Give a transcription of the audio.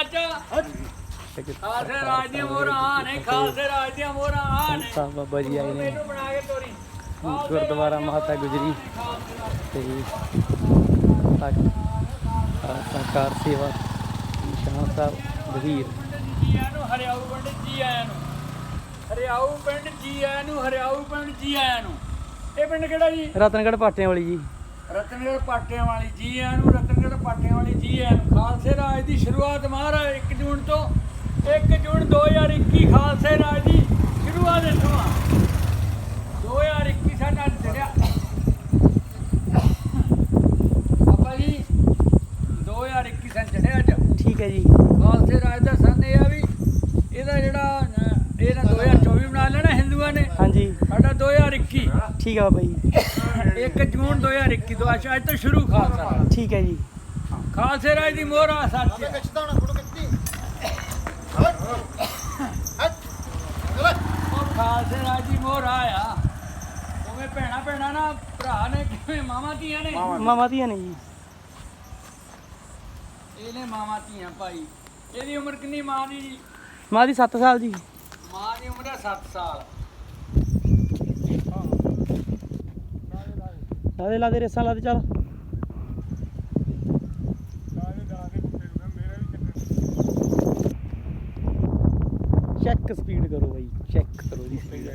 ਅੱਜ ਖਾਲਸੇ ਰਾਜ ਦੀਆਂ ਮੋਹਰਾਂ ਨੇ ਖਾਲਸੇ ਰਾਜ ਦੀਆਂ ਮੋਹਰਾਂ ਨੇ। ਸਾਹਿਬ ਬਾਬਾ ਜੀ ਆਏ ਨੇ। ਮੈਨੂੰ ਬਣਾ ਕੇ ਤੋਰੀ। ਗੁਰਦੁਆਰਾ ਮਾਤਾ ਗੁਜਰੀ। ਤੇ ਸਰਕਾਰ ਸੇਵਾ ਨਿਸ਼ਾਨ ਸਾਹਿਬ ਵਜ਼ੀਰ। ਜੀ ਆਇਆਂ ਨੂੰ ਹਰਿਆਊ ਪਿੰਡ ਜੀ ਆਇਆਂ ਨੂੰ ਹਰਿਆਊ ਪਿੰਡ ਜੀ ਆਇਆਂ ਨੂੰ ਹਰਿਆਊ ਪਿੰਡ ਜੀ ਆਇਆਂ ਨੂੰ ਇਹ ਪਿੰਡ ਕਿਹੜਾ ਜੀ? ਰਤਨਗੜ੍ਹ ਪਾਟਿਆਂ ਵਾਲੀ ਜੀ। ਰਤਨਗੜ ਪਾਟਿਆਂ ਵਾਲੀ ਜੀ ਆਇਆਂ ਨੂੰ ਰਤਨਗੜ ਪਾਟਿਆਂ ਵਾਲੀ ਜੀ ਆਇਆਂ ਨੂੰ। ਖਾਲਸੇ ਰਾਜ ਦੀ ਸ਼ੁਰੂਆਤ ਮਹਾਰਾਜ 1 ਜੂਨ ਤੋਂ 1 ਜੂਨ 2021 ਖਾਲਸੇ ਰਾਜ ਦੀ ਸ਼ੁਰੂਆਤ ਇੱਥੋਂ ਆ। 2021 ਸਾਡਾ ਚੜਿਆ। ਬਾਬਾ ਜੀ 2021 ਸਾਲ ਚੜਿਆ ਅੱਜ। ਠੀਕ ਹੈ ਜੀ। ਖਾਲਸੇ ਰਾਜ ਦਾ ਸੰਨ ਇਹ ਆ ਵੀ ਇਹਦਾ ਜਿਹੜਾ ਇਹਦਾ 2024 ਬਣਾ ਲੈਣਾ ਹਿੰਦੂਆਂ ਨੇ। ਹਾਂਜੀ। ਸਾਡਾ 2021 ਠੀਕ ਹੈ ਬਾਬਾ ਜੀ। 1 ਜੂਨ 2021 ਤੋਂ ਅੱਜ ਅੱਜ ਤੋਂ ਸ਼ੁਰੂ ਖਾਲਸਾ ਰਾਜ। ਠੀਕ ਹੈ ਜੀ। ਖਾਲਸੇ ਰਾਜ ਦੀ ਮੋਹਰਾ ਸੱਚ। ਹੈ। ਉਹ ਖਾਲਸੇ ਰਾਜ ਦੀ ਮੋਹਰਾ ਆ ਉਵੇਂ ਭੈਣਾ ਭੈਣਾ ਨਾ ਭਰਾ ਨੇ ਕਿਵੇਂ ਮਾਵਾਂ ਧੀਆਂ ਨੇ? ਮਾਮਾ ਧੀਆਂ। ਨੇ ਜੀ। ਇਹਨੇ ਮਾਵਾਂ ਧੀਆਂ ਭਾਈ। ਇਹਦੀ ਉਮਰ ਕਿੰਨੀ ਮਾਂ ਦੀ? ਜੀ ਮਾਂ ਦੀ 7 ਸਾਲ ਜੀ। ਮਾਂ ਦੀ ਉਮਰ ਹੈ 7 ਸਾਲ। ਲਾਦੇ ਲਾਦੇ ਰੇਸਾਂ ਲਾਦੇ ਚੱਲ। ਚੈੱਕ ਸਪੀਡ ਕਰੋ ਬਾਈ ਚੈੱਕ ਕਰੋ ਜੀ ਸਪੀਡ